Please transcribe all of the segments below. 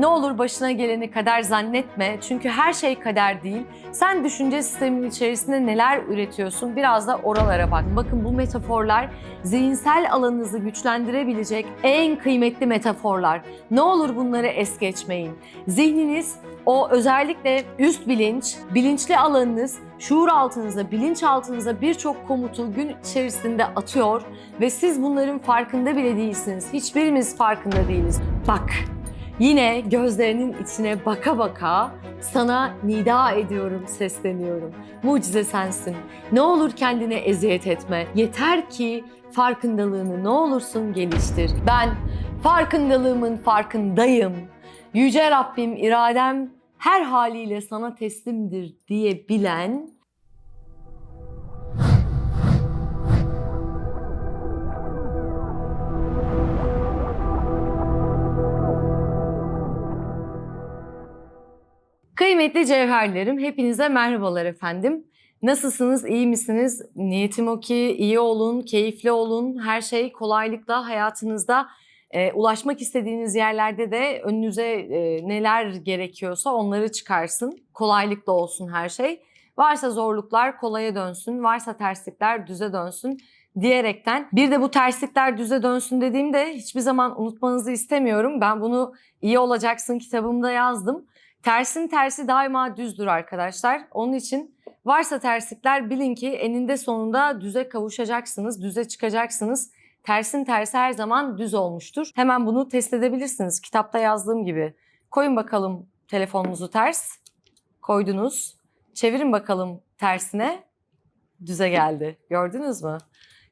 Ne olur başına geleni kader zannetme. Çünkü her şey kader değil. Sen düşünce sistemin içerisinde neler üretiyorsun? Biraz da oralara bak. Bakın bu metaforlar zihinsel alanınızı güçlendirebilecek en kıymetli metaforlar. Ne olur bunları es geçmeyin. Zihniniz o özellikle üst bilinç, bilinçli alanınız şuur altınıza, bilinç altınıza birçok komutu gün içerisinde atıyor ve siz bunların farkında bile değilsiniz. Hiçbirimiz farkında değiliz. Bak, yine gözlerinin içine baka baka sana nida ediyorum, sesleniyorum. Mucize sensin. Ne olur kendine eziyet etme. Yeter ki farkındalığını ne olursun geliştir. Ben farkındalığımın farkındayım. Yüce Rabbim iradem her haliyle sana teslimdir diye Kıymetli cevherlerim, hepinize merhabalar efendim. Nasılsınız, iyi misiniz? Niyetim o ki iyi olun, keyifli olun, her şey kolaylıkla hayatınızda e, ulaşmak istediğiniz yerlerde de önünüze e, neler gerekiyorsa onları çıkarsın. Kolaylıkla olsun her şey. Varsa zorluklar kolaya dönsün, varsa terslikler düze dönsün diyerekten. Bir de bu terslikler düze dönsün dediğimde hiçbir zaman unutmanızı istemiyorum. Ben bunu iyi olacaksın kitabımda yazdım. Tersin tersi daima düzdür arkadaşlar. Onun için varsa terslikler bilin ki eninde sonunda düze kavuşacaksınız, düze çıkacaksınız. Tersin tersi her zaman düz olmuştur. Hemen bunu test edebilirsiniz. Kitapta yazdığım gibi. Koyun bakalım telefonunuzu ters. Koydunuz. Çevirin bakalım tersine. Düze geldi. Gördünüz mü?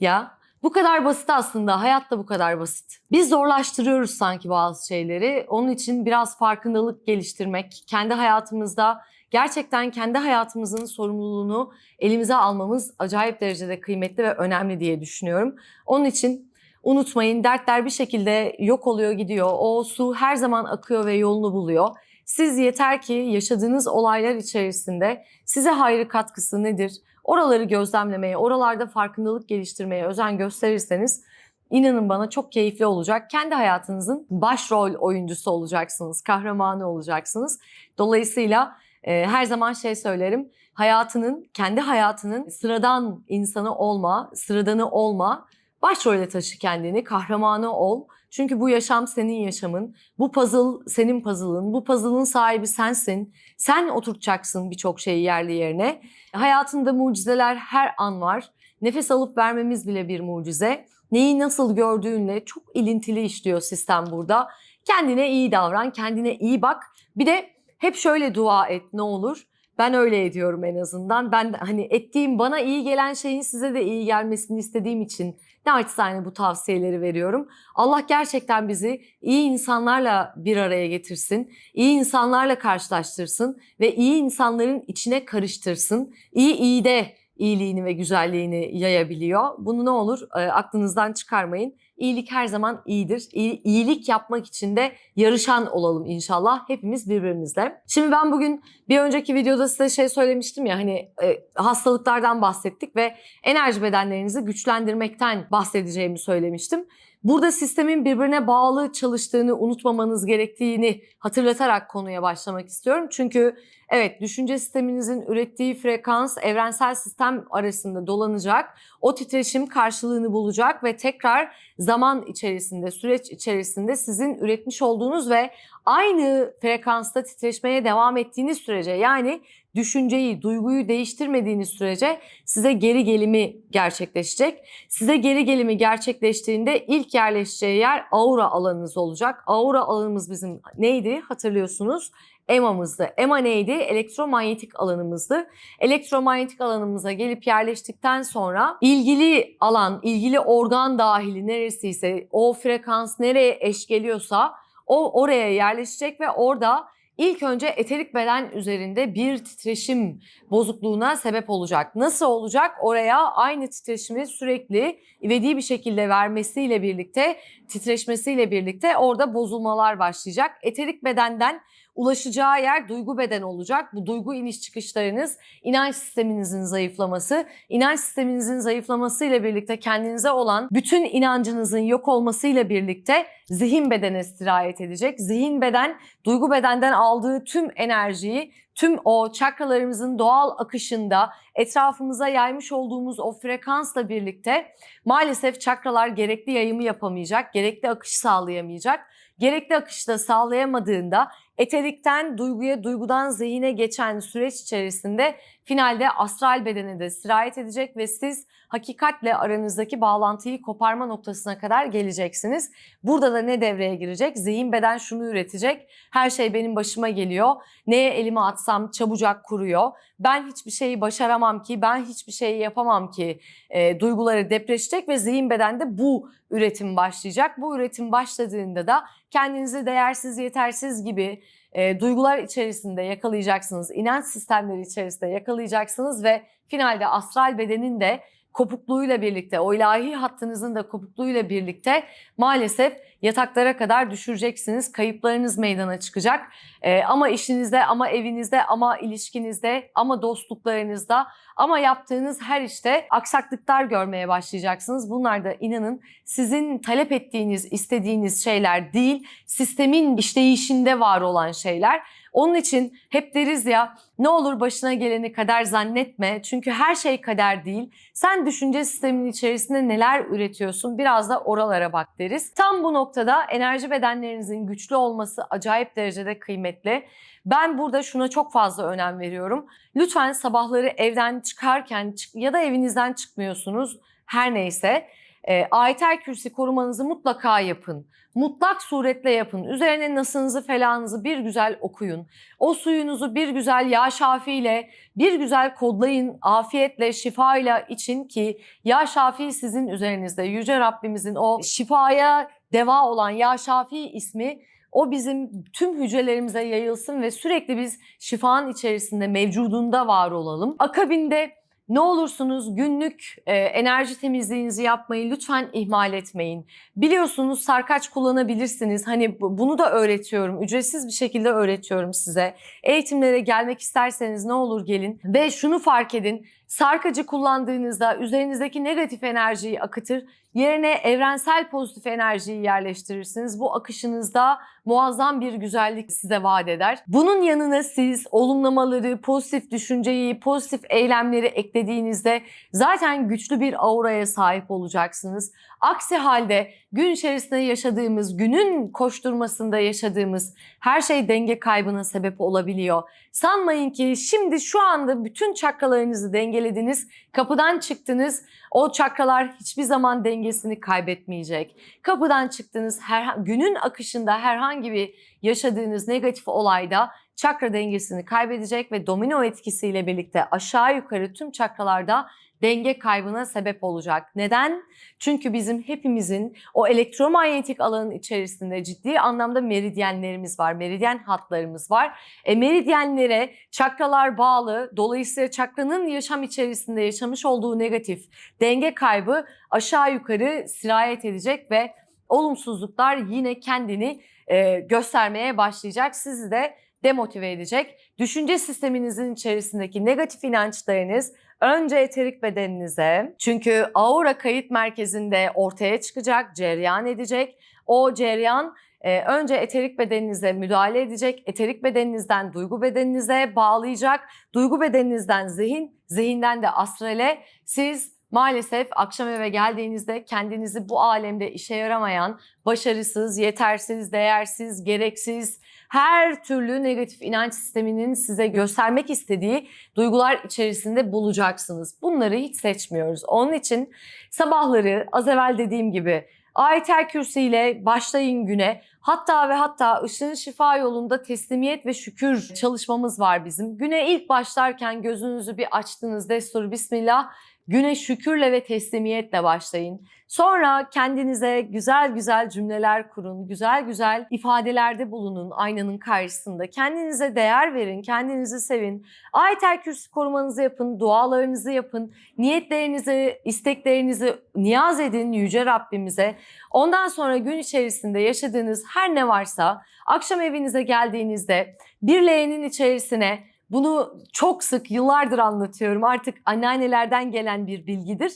Ya bu kadar basit aslında. Hayat da bu kadar basit. Biz zorlaştırıyoruz sanki bazı şeyleri. Onun için biraz farkındalık geliştirmek, kendi hayatımızda gerçekten kendi hayatımızın sorumluluğunu elimize almamız acayip derecede kıymetli ve önemli diye düşünüyorum. Onun için unutmayın dertler bir şekilde yok oluyor gidiyor. O su her zaman akıyor ve yolunu buluyor. Siz yeter ki yaşadığınız olaylar içerisinde size hayrı katkısı nedir? Oraları gözlemlemeye, oralarda farkındalık geliştirmeye özen gösterirseniz inanın bana çok keyifli olacak. Kendi hayatınızın başrol oyuncusu olacaksınız, kahramanı olacaksınız. Dolayısıyla e, her zaman şey söylerim. Hayatının, kendi hayatının sıradan insanı olma, sıradanı olma. Başrole taşı kendini, kahramanı ol. Çünkü bu yaşam senin yaşamın. Bu puzzle senin puzzle'ın. Bu puzzle'ın sahibi sensin. Sen oturtacaksın birçok şeyi yerli yerine. Hayatında mucizeler her an var. Nefes alıp vermemiz bile bir mucize. Neyi nasıl gördüğünle çok ilintili işliyor sistem burada. Kendine iyi davran, kendine iyi bak. Bir de hep şöyle dua et ne olur. Ben öyle ediyorum en azından. Ben hani ettiğim bana iyi gelen şeyin size de iyi gelmesini istediğim için naçizane bu tavsiyeleri veriyorum. Allah gerçekten bizi iyi insanlarla bir araya getirsin. iyi insanlarla karşılaştırsın ve iyi insanların içine karıştırsın. İyi iyi de iyiliğini ve güzelliğini yayabiliyor. Bunu ne olur e, aklınızdan çıkarmayın. İyilik her zaman iyidir. İyi, iyilik yapmak için de yarışan olalım inşallah hepimiz birbirimizle. Şimdi ben bugün bir önceki videoda size şey söylemiştim ya hani e, hastalıklardan bahsettik ve enerji bedenlerinizi güçlendirmekten bahsedeceğimi söylemiştim. Burada sistemin birbirine bağlı çalıştığını unutmamanız gerektiğini hatırlatarak konuya başlamak istiyorum. Çünkü evet düşünce sisteminizin ürettiği frekans evrensel sistem arasında dolanacak. O titreşim karşılığını bulacak ve tekrar zaman içerisinde, süreç içerisinde sizin üretmiş olduğunuz ve aynı frekansta titreşmeye devam ettiğiniz sürece yani düşünceyi, duyguyu değiştirmediğiniz sürece size geri gelimi gerçekleşecek. Size geri gelimi gerçekleştiğinde ilk yerleşeceği yer aura alanınız olacak. Aura alanımız bizim neydi hatırlıyorsunuz? EMA'mızdı. EMA neydi? Elektromanyetik alanımızdı. Elektromanyetik alanımıza gelip yerleştikten sonra ilgili alan, ilgili organ dahili neresiyse, o frekans nereye eş geliyorsa o oraya yerleşecek ve orada ilk önce eterik beden üzerinde bir titreşim bozukluğuna sebep olacak. Nasıl olacak? Oraya aynı titreşimi sürekli ivedi bir şekilde vermesiyle birlikte, titreşmesiyle birlikte orada bozulmalar başlayacak. Eterik bedenden ulaşacağı yer duygu beden olacak. Bu duygu iniş çıkışlarınız inanç sisteminizin zayıflaması, inanç sisteminizin zayıflamasıyla birlikte kendinize olan bütün inancınızın yok olmasıyla birlikte zihin bedene sirayet edecek. Zihin beden duygu bedenden aldığı tüm enerjiyi tüm o çakralarımızın doğal akışında etrafımıza yaymış olduğumuz o frekansla birlikte maalesef çakralar gerekli yayımı yapamayacak, gerekli akış sağlayamayacak. Gerekli akışı da sağlayamadığında eterikten duyguya, duygudan zihine geçen süreç içerisinde finalde astral bedene de sirayet edecek ve siz hakikatle aranızdaki bağlantıyı koparma noktasına kadar geleceksiniz. Burada da ne devreye girecek? Zihin beden şunu üretecek. Her şey benim başıma geliyor. Neye elimi atsam çabucak kuruyor. Ben hiçbir şeyi başaramam ki, ben hiçbir şeyi yapamam ki e, duyguları depreşecek ve zihin bedende bu üretim başlayacak. Bu üretim başladığında da kendinizi değersiz, yetersiz gibi e, duygular içerisinde yakalayacaksınız. İnanç sistemleri içerisinde yakalayacaksınız ve finalde astral bedenin de kopukluğuyla birlikte, o ilahi hattınızın da kopukluğuyla birlikte maalesef yataklara kadar düşüreceksiniz. Kayıplarınız meydana çıkacak. Ee, ama işinizde, ama evinizde, ama ilişkinizde, ama dostluklarınızda, ama yaptığınız her işte aksaklıklar görmeye başlayacaksınız. Bunlar da inanın sizin talep ettiğiniz, istediğiniz şeyler değil, sistemin işleyişinde var olan şeyler. Onun için hep deriz ya ne olur başına geleni kader zannetme. Çünkü her şey kader değil. Sen düşünce sistemin içerisinde neler üretiyorsun biraz da oralara bak deriz. Tam bu noktada enerji bedenlerinizin güçlü olması acayip derecede kıymetli. Ben burada şuna çok fazla önem veriyorum. Lütfen sabahları evden çıkarken ya da evinizden çıkmıyorsunuz her neyse e, ayetel kürsi korumanızı mutlaka yapın. Mutlak suretle yapın. Üzerine nasınızı felanızı bir güzel okuyun. O suyunuzu bir güzel yağ şafiyle bir güzel kodlayın. Afiyetle, şifayla için ki yağ şafi sizin üzerinizde. Yüce Rabbimizin o şifaya deva olan yağ şafi ismi o bizim tüm hücrelerimize yayılsın ve sürekli biz şifanın içerisinde mevcudunda var olalım. Akabinde ne olursunuz günlük e, enerji temizliğinizi yapmayı lütfen ihmal etmeyin. Biliyorsunuz sarkaç kullanabilirsiniz. Hani bunu da öğretiyorum. Ücretsiz bir şekilde öğretiyorum size. Eğitimlere gelmek isterseniz ne olur gelin. Ve şunu fark edin. Sarkacı kullandığınızda üzerinizdeki negatif enerjiyi akıtır. Yerine evrensel pozitif enerjiyi yerleştirirsiniz. Bu akışınızda muazzam bir güzellik size vaat eder. Bunun yanına siz olumlamaları, pozitif düşünceyi, pozitif eylemleri eklediğinizde zaten güçlü bir auraya sahip olacaksınız. Aksi halde gün içerisinde yaşadığımız, günün koşturmasında yaşadığımız her şey denge kaybına sebep olabiliyor. Sanmayın ki şimdi şu anda bütün çakralarınızı dengelediniz, kapıdan çıktınız. O çakralar hiçbir zaman dengesini kaybetmeyecek. Kapıdan çıktınız, her, günün akışında herhangi bir yaşadığınız negatif olayda çakra dengesini kaybedecek ve domino etkisiyle birlikte aşağı yukarı tüm çakralarda denge kaybına sebep olacak. Neden? Çünkü bizim hepimizin o elektromanyetik alanın içerisinde ciddi anlamda meridyenlerimiz var. Meridyen hatlarımız var. E, meridyenlere çakralar bağlı. Dolayısıyla çakranın yaşam içerisinde yaşamış olduğu negatif denge kaybı aşağı yukarı sirayet edecek ve olumsuzluklar yine kendini e, göstermeye başlayacak. Sizi de demotive edecek. Düşünce sisteminizin içerisindeki negatif inançlarınız önce eterik bedeninize çünkü aura kayıt merkezinde ortaya çıkacak, cereyan edecek. O cereyan e, önce eterik bedeninize müdahale edecek, eterik bedeninizden duygu bedeninize bağlayacak, duygu bedeninizden zihin, zihinden de astrale siz Maalesef akşam eve geldiğinizde kendinizi bu alemde işe yaramayan, başarısız, yetersiz, değersiz, gereksiz, her türlü negatif inanç sisteminin size göstermek istediği duygular içerisinde bulacaksınız. Bunları hiç seçmiyoruz. Onun için sabahları az evvel dediğim gibi Ayetel Kürsi ile başlayın güne. Hatta ve hatta ışığın şifa yolunda teslimiyet ve şükür çalışmamız var bizim. Güne ilk başlarken gözünüzü bir açtınız destur bismillah Güne şükürle ve teslimiyetle başlayın. Sonra kendinize güzel güzel cümleler kurun, güzel güzel ifadelerde bulunun aynanın karşısında. Kendinize değer verin, kendinizi sevin. Ayetel Kürsi korumanızı yapın, dualarınızı yapın, niyetlerinizi, isteklerinizi niyaz edin Yüce Rabbimize. Ondan sonra gün içerisinde yaşadığınız her ne varsa akşam evinize geldiğinizde bir leğenin içerisine bunu çok sık yıllardır anlatıyorum. Artık anneannelerden gelen bir bilgidir.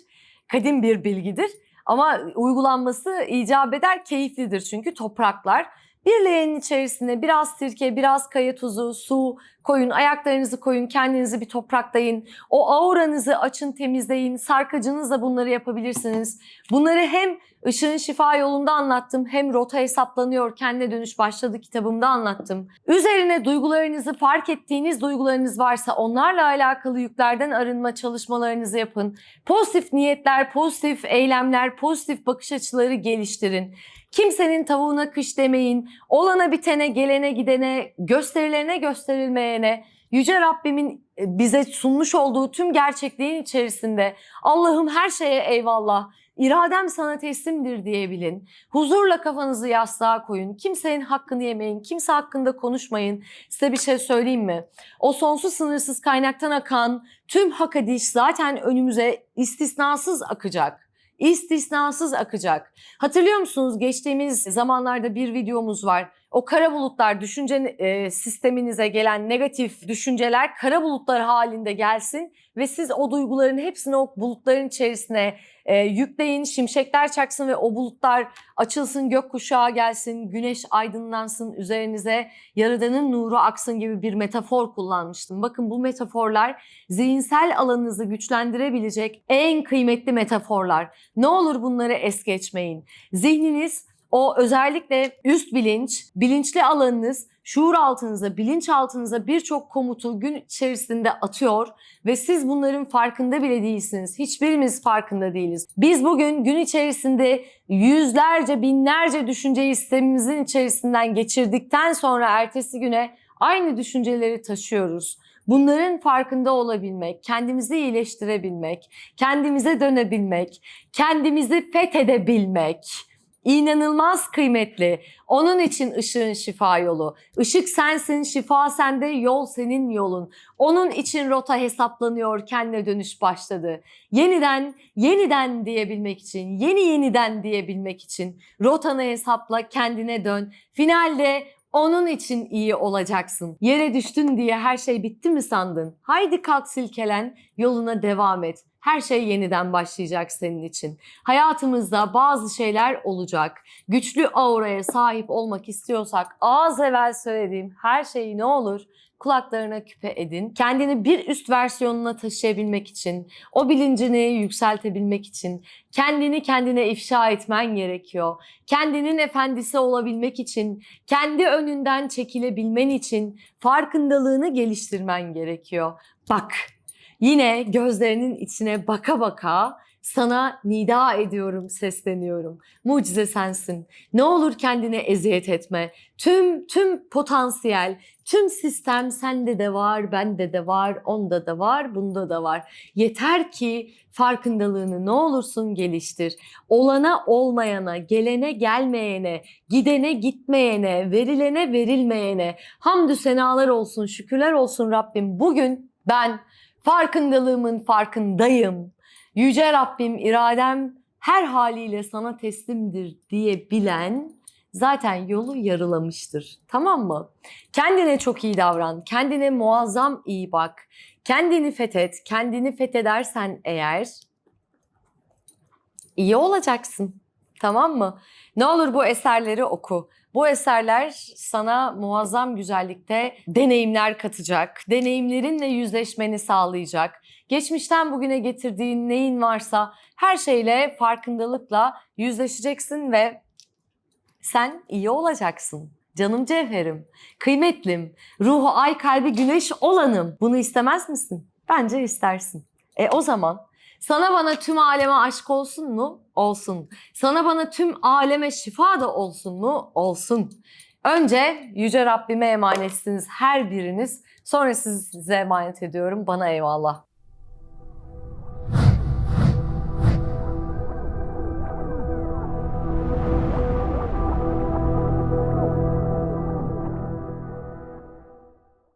Kadim bir bilgidir. Ama uygulanması icap eder, keyiflidir çünkü topraklar. Bir leğenin içerisine biraz sirke, biraz kaya tuzu, su koyun, ayaklarınızı koyun, kendinizi bir topraklayın. O auranızı açın, temizleyin. Sarkacınızla bunları yapabilirsiniz. Bunları hem Işığın Şifa yolunda anlattım hem rota hesaplanıyor kendine dönüş başladı kitabımda anlattım. Üzerine duygularınızı fark ettiğiniz duygularınız varsa onlarla alakalı yüklerden arınma çalışmalarınızı yapın. Pozitif niyetler, pozitif eylemler, pozitif bakış açıları geliştirin. Kimsenin tavuğuna kış demeyin. Olana bitene, gelene gidene, gösterilerine gösterilmeyene, Yüce Rabbimin e, bize sunmuş olduğu tüm gerçekliğin içerisinde Allah'ım her şeye eyvallah. İradem sana teslimdir diyebilin. Huzurla kafanızı yastığa koyun. Kimsenin hakkını yemeyin. Kimse hakkında konuşmayın. Size bir şey söyleyeyim mi? O sonsuz sınırsız kaynaktan akan tüm hak ediş zaten önümüze istisnasız akacak. İstisnasız akacak. Hatırlıyor musunuz geçtiğimiz zamanlarda bir videomuz var. O kara bulutlar düşünce e, sisteminize gelen negatif düşünceler kara bulutlar halinde gelsin ve siz o duyguların hepsini o bulutların içerisine e, yükleyin, şimşekler çaksın ve o bulutlar açılsın, gökkuşağı gelsin, güneş aydınlansın, üzerinize yaradanın nuru aksın gibi bir metafor kullanmıştım. Bakın bu metaforlar zihinsel alanınızı güçlendirebilecek en kıymetli metaforlar. Ne olur bunları es geçmeyin. Zihniniz o özellikle üst bilinç, bilinçli alanınız şuur altınıza, bilinç altınıza birçok komutu gün içerisinde atıyor ve siz bunların farkında bile değilsiniz. Hiçbirimiz farkında değiliz. Biz bugün gün içerisinde yüzlerce, binlerce düşünceyi sistemimizin içerisinden geçirdikten sonra ertesi güne aynı düşünceleri taşıyoruz. Bunların farkında olabilmek, kendimizi iyileştirebilmek, kendimize dönebilmek, kendimizi fethedebilmek İnanılmaz kıymetli. Onun için ışığın şifa yolu. Işık sensin, şifa sende, yol senin yolun. Onun için rota hesaplanıyor, kendine dönüş başladı. Yeniden, yeniden diyebilmek için, yeni yeniden diyebilmek için rotanı hesapla, kendine dön. Finalde onun için iyi olacaksın. Yere düştün diye her şey bitti mi sandın? Haydi kalk silkelen, yoluna devam et. Her şey yeniden başlayacak senin için. Hayatımızda bazı şeyler olacak. Güçlü auraya sahip olmak istiyorsak az evvel söylediğim her şeyi ne olur kulaklarına küpe edin. Kendini bir üst versiyonuna taşıyabilmek için, o bilincini yükseltebilmek için kendini kendine ifşa etmen gerekiyor. Kendinin efendisi olabilmek için, kendi önünden çekilebilmen için farkındalığını geliştirmen gerekiyor. Bak Yine gözlerinin içine baka baka sana nida ediyorum, sesleniyorum. Mucize sensin. Ne olur kendine eziyet etme. Tüm tüm potansiyel, tüm sistem sende de var, bende de var, onda da var, bunda da var. Yeter ki farkındalığını ne olursun geliştir. Olana olmayana, gelene gelmeyene, gidene gitmeyene, verilene verilmeyene hamdü senalar olsun, şükürler olsun Rabbim. Bugün ben farkındalığımın farkındayım. Yüce Rabbim iradem her haliyle sana teslimdir diye bilen zaten yolu yarılamıştır. Tamam mı? Kendine çok iyi davran. Kendine muazzam iyi bak. Kendini fethet. Kendini fethedersen eğer iyi olacaksın. Tamam mı? Ne olur bu eserleri oku. Bu eserler sana muazzam güzellikte deneyimler katacak. Deneyimlerinle yüzleşmeni sağlayacak. Geçmişten bugüne getirdiğin neyin varsa her şeyle farkındalıkla yüzleşeceksin ve sen iyi olacaksın. Canım cevherim, kıymetlim, ruhu ay kalbi güneş olanım. Bunu istemez misin? Bence istersin. E o zaman sana bana tüm aleme aşk olsun mu? Olsun. Sana bana tüm aleme şifa da olsun mu? Olsun. Önce Yüce Rabbime emanetsiniz her biriniz. Sonra sizi size emanet ediyorum. Bana eyvallah.